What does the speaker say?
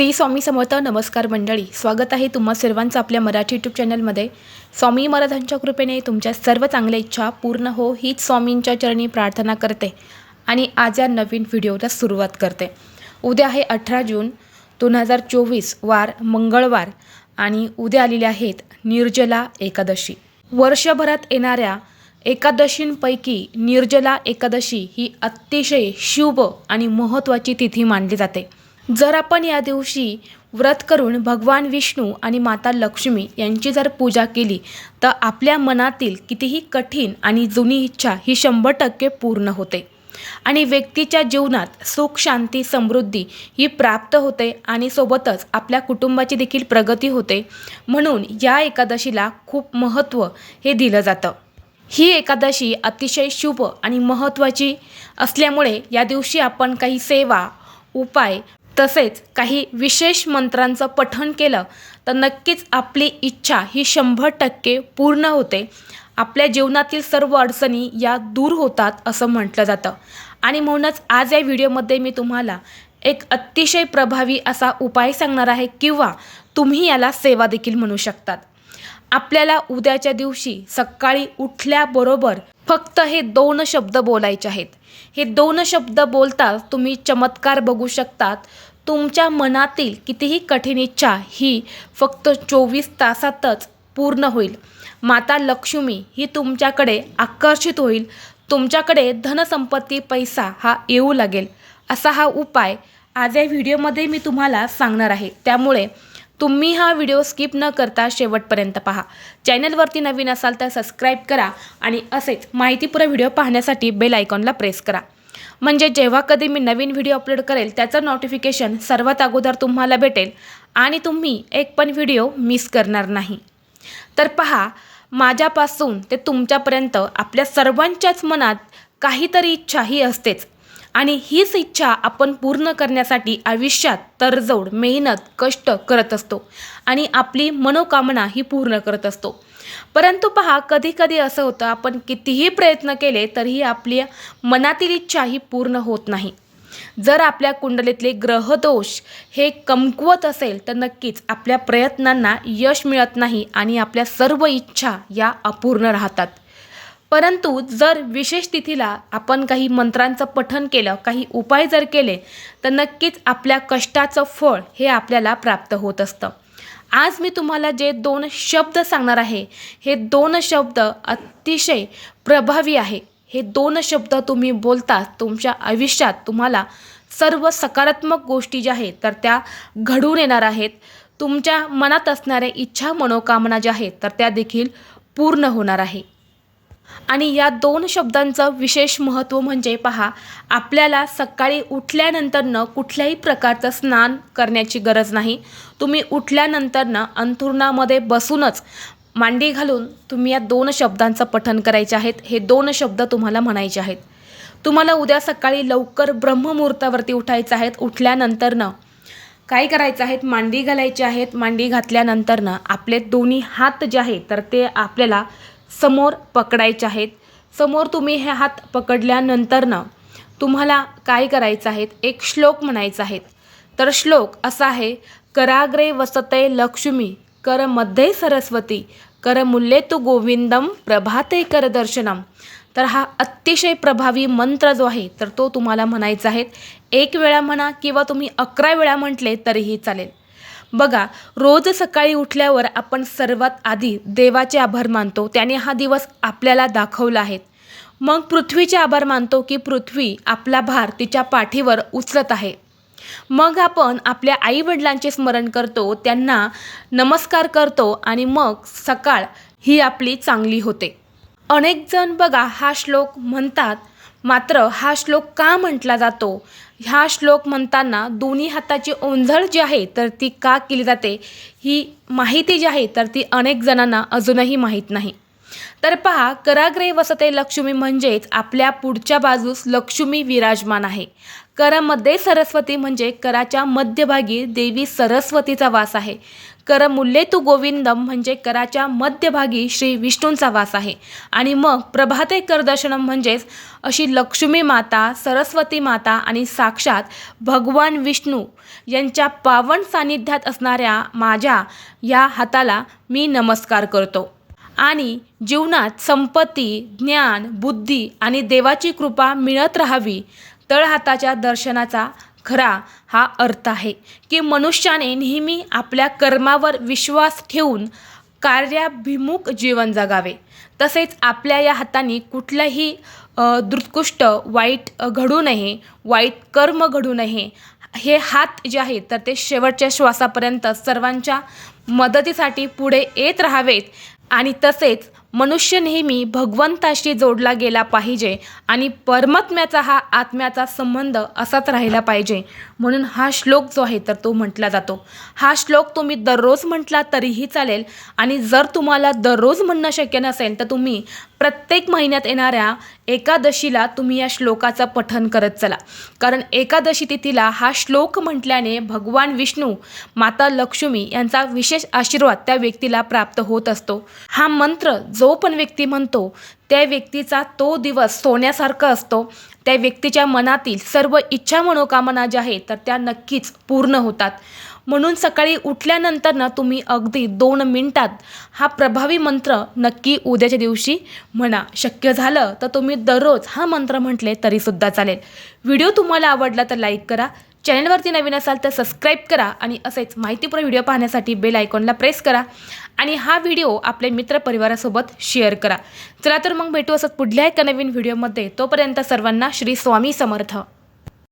श्री स्वामी समर्थ नमस्कार मंडळी स्वागत आहे तुम्हा सर्वांचं आपल्या मराठी यूट्यूब चॅनलमध्ये स्वामी महाराजांच्या कृपेने तुमच्या सर्व चांगल्या इच्छा पूर्ण हो हीच स्वामींच्या चरणी प्रार्थना करते आणि आज या नवीन व्हिडिओला सुरुवात करते. उद्या आहे अठरा जून दोन हजार चोवीस वार मंगळवार आणि उद्या आलेले आहेत निर्जला एकादशी. वर्षभरात येणाऱ्या एकादशींपैकी निर्जला एकादशी ही अतिशय शुभ आणि महत्त्वाची तिथी मानली जाते. जर आपण या दिवशी व्रत करून भगवान विष्णू आणि माता लक्ष्मी यांची जर पूजा केली तर आपल्या मनातील कितीही कठीण आणि जुनी इच्छा ही शंभर टक्के पूर्ण होते. आणि व्यक्तीच्या जीवनात सुख शांती समृद्धी ही प्राप्त होते आणि सोबतच आपल्या कुटुंबाची देखील प्रगती होते. म्हणून या एकादशीला खूप महत्त्व हे दिलं जातं. ही एकादशी अतिशय शुभ आणि महत्त्वाची असल्यामुळे या दिवशी आपण काही सेवा उपाय तसेच काही विशेष मंत्रांचं पठण केलं तर नक्कीच आपली इच्छा ही शंभर टक्के पूर्ण होते. आपल्या जीवनातील सर्व अडचणी या दूर होतात असं म्हटलं जातं. आणि म्हणूनच आज या व्हिडिओमध्ये मी तुम्हाला एक अतिशय प्रभावी असा उपाय सांगणार आहे किंवा तुम्ही याला सेवा देखील म्हणू शकतात. आपल्याला उद्याच्या दिवशी सकाळी उठल्याबरोबर फक्त हे दोन शब्द बोलायचे आहेत. हे दोन शब्द बोलताच तुम्ही चमत्कार बघू शकतात. तुमच्या मनातील कितीही कठीण इच्छा ही फक्त चोवीस तासातच पूर्ण होईल. माता लक्ष्मी ही तुमच्याकडे आकर्षित होईल. तुमच्याकडे धनसंपत्ती पैसा हा येऊ लागेल. असा हा उपाय आज या व्हिडिओमध्ये मी तुम्हाला सांगणार आहे. त्यामुळे तुम्ही हा व्हिडिओ स्किप न करता शेवटपर्यंत पहा. चॅनलवरती नवीन असाल तर सबस्क्राईब करा आणि असेच माहितीपूर्ण व्हिडिओ पाहण्यासाठी बेल आयकॉनला प्रेस करा. म्हणजे जेव्हा कधी मी नवीन व्हिडिओ अपलोड करेल त्याचं नोटिफिकेशन सर्वात अगोदर तुम्हाला भेटेल आणि तुम्ही एक पण व्हिडिओ मिस करणार नाही. तर पहा माझ्यापासून ते तुमच्यापर्यंत आपल्या सर्वांच्याच मनात काहीतरी इच्छा ही असतेच. आणि हीच इच्छा आपण पूर्ण करण्यासाठी आयुष्यात तरजोड मेहनत कष्ट करत असतो. आणि आपली मनोकामना ही पूर्ण करत असतो. परंतु पहा कधी कधी असं होतं आपण कितीही प्रयत्न केले तरीही आपली मनातील इच्छा ही पूर्ण होत नाही. जर आपल्या कुंडलीतले ग्रहदोष हे कमकुवत असेल तर नक्कीच आपल्या प्रयत्नांना यश मिळत नाही आणि आपल्या सर्व इच्छा या अपूर्ण राहतात. परंतु जर विशेष तिथीला आपण काही मंत्रांचं पठन केलं काही उपाय जर केले तर नक्कीच आपल्या कष्टाचं फळ हे आपल्याला प्राप्त होत असतं. आज मी तुम्हाला जे दोन शब्द सांगणार आहे हे दोन शब्द अतिशय प्रभावी आहे. हे दोन शब्द तुम्ही बोलता तुमच्या आयुष्यात तुम्हाला सर्व सकारात्मक गोष्टी ज्या आहेत तर त्या घडून येणार आहेत. तुमच्या मनात असणाऱ्या इच्छा मनोकामना ज्या आहेत तर त्या देखील पूर्ण होणार आहे. आणि या दोन शब्दांचं विशेष महत्त्व म्हणजे पहा आपल्याला सकाळी उठल्यानंतरनं कुठल्याही प्रकारचं स्नान करण्याची गरज नाही. तुम्ही उठल्यानंतरनं अंथरुणामध्ये बसूनच मांडी घालून तुम्ही या दोन शब्दांचं पठण करायचे आहेत. हे दोन शब्द तुम्हाला म्हणायचे आहेत. तुम्हाला उद्या सकाळी लवकर ब्रह्ममुहूर्तावरती उठायचं आहेत. उठल्यानंतरनं काय करायचं आहेत? मांडी घालायची आहेत. मांडी घातल्यानंतरनं आपले दोन्ही हात जे आहेत तर ते आपल्याला समोर पकडायचे आहेत. समोर तुम्ही हे हात पकडल्यानंतरनं तुम्हाला काय करायचं आहेत एक श्लोक म्हणायचा आहेत तर श्लोक असा आहे कराग्रे वसते लक्ष्मी कर मध्ये सरस्वती कर मूल्ये तू गोविंदम प्रभाते कर दर्शनम. तर हा अतिशय प्रभावी मंत्र जो आहे तर तो तुम्हाला म्हणायचा आहे. एक वेळा म्हणा किंवा तुम्ही अकरा वेळा म्हटले तरीही चालेल. बघा रोज सकाळी उठल्यावर आपण सर्वात आधी देवाचे आभार मानतो त्याने हा दिवस आपल्याला दाखवला आहे. मग पृथ्वीचे आभार मानतो की पृथ्वी आपला भार तिच्या पाठीवर उचलत आहे. मग आपण आपल्या आईवडिलांचे स्मरण करतो त्यांना नमस्कार करतो आणि मग सकाळ ही आपली चांगली होते. अनेकजण बघा हा श्लोक म्हणतात. मात्र हा श्लोक का म्हटला जातो? ह्या श्लोक म्हणताना दोन्ही हाताची ओंझळ जी आहे तर ती का केली जाते? ही माहिती जी आहे तर ती अनेक जणांना अजूनही माहीत नाही. तर पहा कराग्रे वसते लक्ष्मी म्हणजेच आपल्या पुढच्या बाजूस लक्ष्मी विराजमान आहे. करामध्ये सरस्वती म्हणजे कराच्या मध्यभागी देवी सरस्वतीचा वास आहे. करमुल्ले तू गोविंदम म्हणजे कराच्या मध्यभागी श्री विष्णूंचा वास आहे. आणि मग प्रभाते करदर्शनम म्हणजेच अशी लक्ष्मी माता सरस्वती माता आणि साक्षात भगवान विष्णू यांच्या पावन सान्निध्यात असणाऱ्या माझ्या या हाताला मी नमस्कार करतो. आणि जीवनात संपत्ती ज्ञान बुद्धी आणि देवाची कृपा मिळत राहावी तळहाताच्या दर्शनाचा खरा हा अर्थ आहे की मनुष्याने नेहमी आपल्या कर्मावर विश्वास ठेवून कार्याभिमुख जीवन जगावे. तसेच आपल्या या हाताने कुठलंही दृत्कृष्ट दुर्कृष्ट वाईट घडू नये वाईट कर्म घडू नये हे हात जे आहेत तर ते शेवटच्या श्वासापर्यंत सर्वांच्या मदतीसाठी पुढे येत राहावेत. आणि तसेच मनुष्य नेहमी भगवंताशी जोडला गेला पाहिजे आणि परमात्म्याचा हा आत्म्याचा संबंध असाच राहिला पाहिजे. म्हणून हा श्लोक जो आहे तर तो म्हटला जातो. हा श्लोक तुम्ही दररोज म्हटला तरीही चालेल आणि जर तुम्हाला दररोज म्हणणं शक्य नसेल तर तुम्ही प्रत्येक महिन्यात येणाऱ्या एकादशीला तुम्ही या श्लोकाचं पठन करत चला. कारण एकादशी तिथीला हा श्लोक म्हटल्याने भगवान विष्णू माता लक्ष्मी यांचा विशेष आशीर्वाद त्या व्यक्तीला प्राप्त होत असतो. हा मंत्र जो पण व्यक्ती म्हणतो त्या व्यक्तीचा तो दिवस सोन्यासारखा असतो. त्या व्यक्तीच्या मनातील सर्व इच्छा मनोकामना ज्या आहेत तर त्या नक्कीच पूर्ण होतात. म्हणून सकाळी उठल्यानंतर ना तुम्ही अगदी दोन मिनटात हा प्रभावी मंत्र नक्की उद्याच्या दिवशी म्हणा. शक्य झालं तर तुम्ही दररोज हा मंत्र म्हटले तरीसुद्धा चालेल. व्हिडिओ तुम्हाला आवडला तर लाईक करा. चॅनलवरती नवीन असाल तर सबस्क्राईब करा आणि असेच माहितीपूर्ण व्हिडिओ पाहण्यासाठी बेल आयकॉनला प्रेस करा आणि हा व्हिडिओ आपल्या मित्रपरिवारासोबत शेअर करा. चला तर मग भेटू असत पुढल्या एका नवीन व्हिडिओमध्ये. तोपर्यंत सर्वांना श्री स्वामी समर्थ.